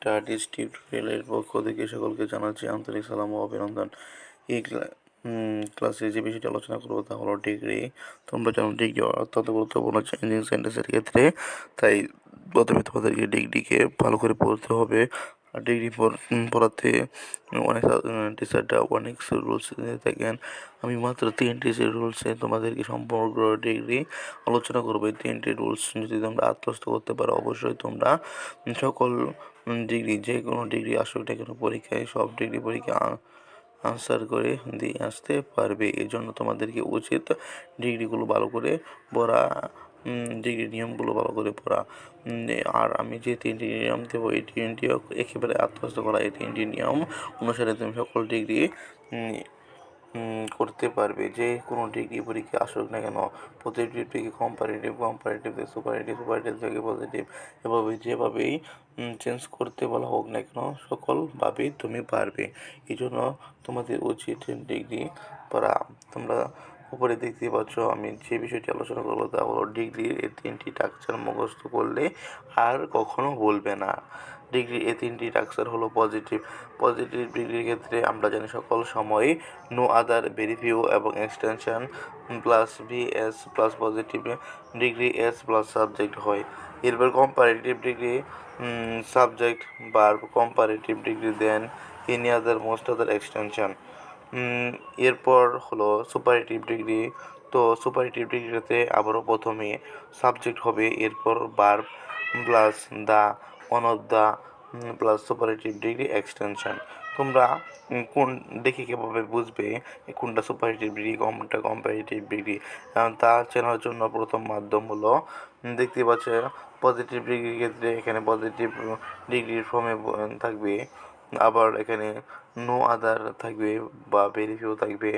টার্ডিস টিউটোরিয়ালের পক্ষ থেকে সকলকে জানাচ্ছি আন্তরিক সালাম ও অভিনন্দন। এই ক্লা- ক্লাসে যে বিষয়টি আলোচনা করব তা হলো ডিগ্রি। তোমরা জানো ডিগ্রি অত্যন্ত গুরুত্বপূর্ণ ইঞ্জিনিয়ারিং সেন্টেন্সের ক্ষেত্রে, তাই প্রথমে তোমাদেরকে ডিগ্রিকে ভালো করে পড়তে হবে। ডিগ্রি পড়াতে অনেক টিচাররা অনেক রুলস দিয়ে থাকেন। আমি মাত্র তিনটি রুলসে তোমাদেরকে সম্পূর্ণ ডিগ্রি আলোচনা করব। এই তিনটি রুলস যদি তোমরা আত্মস্থ করতে পারো, অবশ্যই তোমরা সকল ডিগ্রি যে কোনো ডিগ্রি আসুক না কেন, পরীক্ষায় সব ডিগ্রি পরীক্ষা আনসার করে দিয়ে আসতে পারবে। এই জন্য তোমাদেরকে উচিত ডিগ্রিগুলো ভালো করে পড়া ডিগ্রি নিয়মগুলো ভালো করে পড়া আর আমি যে তিনটি নিয়ম দেবো, এই তিনটিও একেবারে আত্মস্থ করা, এই তিনটি নিয়ম অনুসারে তুমি সকল ডিগ্রি করতে পারবে। যে কোনো ডিগ্রি পরীক্ষা আসুক না কেন পজিটিভ থেকে কম্পারেটিভ কম্পারেটিভ থেকে সুপারেটিভ সুপারেটিভ থেকে পজিটিভ এভাবে যেভাবেই চেঞ্জ করতে বলা হোক না কেন সকলভাবেই তুমি পারবে। এই জন্য তোমাদের উচিত ডিগ্রি পড়া। তোমরা উপরে দেখতে পাচ্ছ, আমি যে বিষয়টি আলোচনা করব তা হলো ডিগ্রির এই তিনটি টাকচার মুখস্থ করলে আর কখনো বলবে না। ডিগ্রি এই তিনটি টাকচার হলো পজিটিভ পজিটিভ ডিগ্রির ক্ষেত্রে আমরা জানি সকল সময় নো আদার ভেরিফিউ এবং extension plus B S plus positive degree S plus subject হয়। এরপর কম্পারেটিভ ডিগ্রি সাবজেক্ট বার comparative degree than any other most other extension এরপর হলো সুপারেটিভ ডিগ্রি তো সুপারেটিভ ডিগ্রিতে আবারও প্রথমে সাবজেক্ট হবে, এরপর বার plus the one of the plus superlative degree extension তোমরা কোন, দেখে কীভাবে বুঝবে কোনটা সুপারেটিভ ডিগ্রি কোনটা কম্পারেটিভ ডিগ্রি তা চেনার জন্য প্রথম মাধ্যম হলো দেখতে পাচ্ছ পজিটিভ ডিগ্রির ক্ষেত্রে এখানে পজিটিভ ডিগ্রির ফর্মে থাকবে। আবার এখানে নো আদার থাকবে বা ভেরিফিউ থাকবে।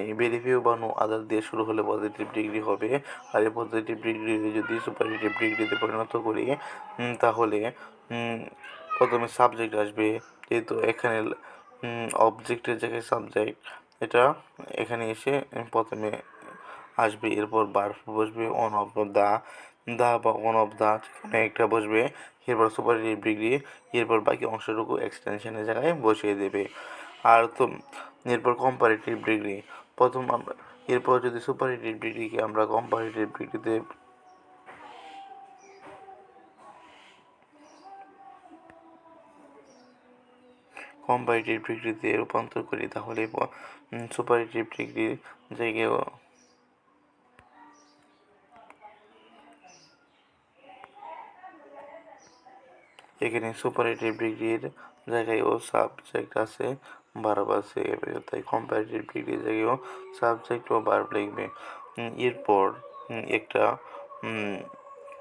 এই ভেরিফিউ বা নো আদার দিয়ে শুরু হলে পজিটিভ ডিগ্রি হবে। আর এই পজিটিভ ডিগ্রি যদি সুপারলেটিভ ডিগ্রিতে পরিণত করি তাহলে প্রথমে সাবজেক্ট আসবে। যেহেতু এখানে অবজেক্টের জায়গায় সাবজেক্ট এটা এখানে এসে প্রথমে আসবে। এরপর বার বসবে অন অফ দা দা বা ওয়ান অফ দা যেখানে একটা বসবে। এরপর সুপারলেটিভ ডিগ্রি এরপর বাকি অংশটুকু এক্সটেনশনের জায়গায় বসিয়ে দেবে। আর তো, এরপর কম্পারেটিভ ডিগ্রি প্রথম আমরা এরপর যদি সুপারলেটিভ ডিগ্রিকে আমরা কম্পারেটিভ ডিগ্রিতে কম্পারেটিভ ডিগ্রিতে রূপান্তর করি, তাহলে সুপারেটিভ ডিগ্রির জায়গায় এখানে সুপারেটিভ ডিগ্রির জায়গায় ও সাবজেক্ট আছে ভার্ব আছে, তাই কম্পারেটিভ ডিগ্রির জায়গায়ও সাবজেক্ট ও ভার্ব লিখবে। এরপর একটা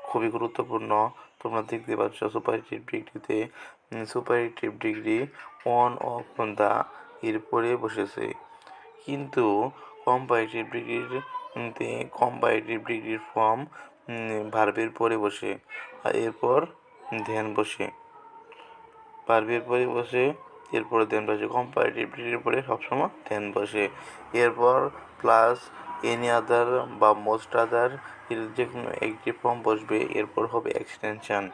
খুবই গুরুত্বপূর্ণ, তোমরা দেখতে পাচ্ছ সুপারেটিভ ডিগ্রিতে superlative degree on of the এরপরে বসেছে। কিন্তু কম্পারেটিভ ডিগ্রির কম্পারেটিভ ডিগ্রির ফর্ম ভার্বের পরে বসে। আর এরপর ধ্যান বসে। ভার্বের পরে বসে, এরপরে ধ্যান বসে। কম্পারেটিভ ডিগ্রির পরে সবসময় ধ্যান বসে। এরপর প্লাস এনি আদার বা মোস্ট আদার যে কোনো একটি ফর্ম বসবে, এরপর হবে এক্সটেনশন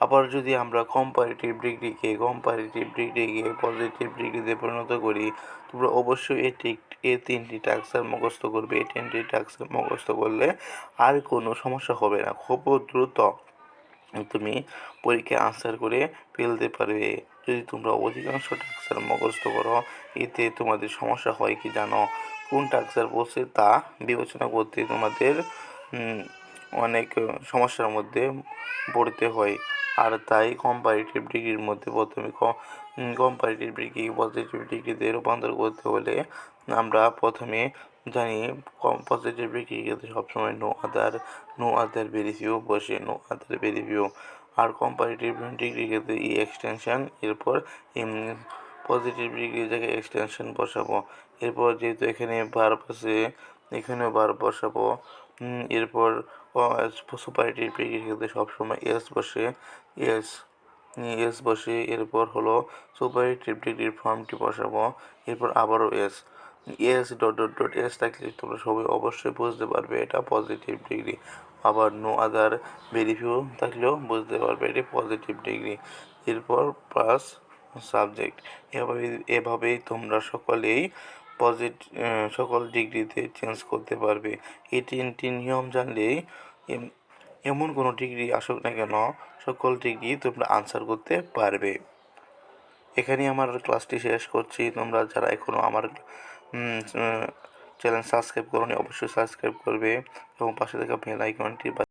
আবার যদি আমরা কম্পারেটিভ ডিগ্রিকে কম্পারেটিভ ডিগ্রিকে পজিটিভ ডিগ্রিতে পরিণত করি, তোমরা অবশ্যই এই টিক- এই তিনটি টাক্সার মুখস্থ করবে। এই তিনটি টাক্সার মুখস্থ করলে আর কোনো সমস্যা হবে না। খুব দ্রুত তুমি পরীক্ষায় আনসার করে ফেলতে পারবে। যদি তোমরা অধিকাংশ টাক্সার মুখস্থ করো, এতে তোমাদের সমস্যা হয় কি জানো? কোন টাক্সার বলছে তা বিবেচনা করতে তোমাদের অনেক সমস্যার মধ্যে পড়তে হয়। আর তাই কম্পারেটিভ ডিগ্রির মধ্যে প্রথমে কম্পারেটিভ ডিগ্রি পজিটিভ ডিগ্রিতে রূপান্তর করতে হলে আমরা প্রথমে জানি পজিটিভ ক্ষেত্রে সবসময় no other no other very few বসে নো আদার ভেরিফিউ আর কম্পারেটিভ ক্ষেত্রে ই এক্সটেনশন এরপর পজিটিভ ডিগ্রির জায়গায় এক্সটেনশন বসাবো। এরপর যেহেতু এখানে ভার্ব আছে, এখানেও ভার্ব বসাবো। এরপর সুপারেটিভ ডিগ্রির ক্ষেত্রে সবসময় এস বসে এস এস বসে, এরপর হলো সুপারেটিভ ডিগ্রির ফর্মটি বসাবো। এরপর আবারও S S dot dot dot S থাকলে তোমরা সবাই অবশ্যই বুঝতে পারবে, এটা পজিটিভ ডিগ্রি আবার নো আদার ভেরি ফিউ থাকলেও বুঝতে পারবে, এটি পজিটিভ ডিগ্রি এরপর প্লাস সাবজেক্ট এভাবে, এভাবেই তোমরা সকলেই পজিটিভ সকল ডিগ্রিতে চেঞ্জ করতে পারবে। এই তিনটি নিয়ম জানলেই এমন কোনো ডিগ্রি আসুক না কেন, সকল ডিগ্রি তোমরা আনসার করতে পারবে। এখানেই আমার ক্লাসটি শেষ করছি। তোমরা যারা এখনও আমার চ্যানেল সাবস্ক্রাইব করুন অবশ্যই সাবস্ক্রাইব করবে। এবং পাশে থাকা বেল আইকনটি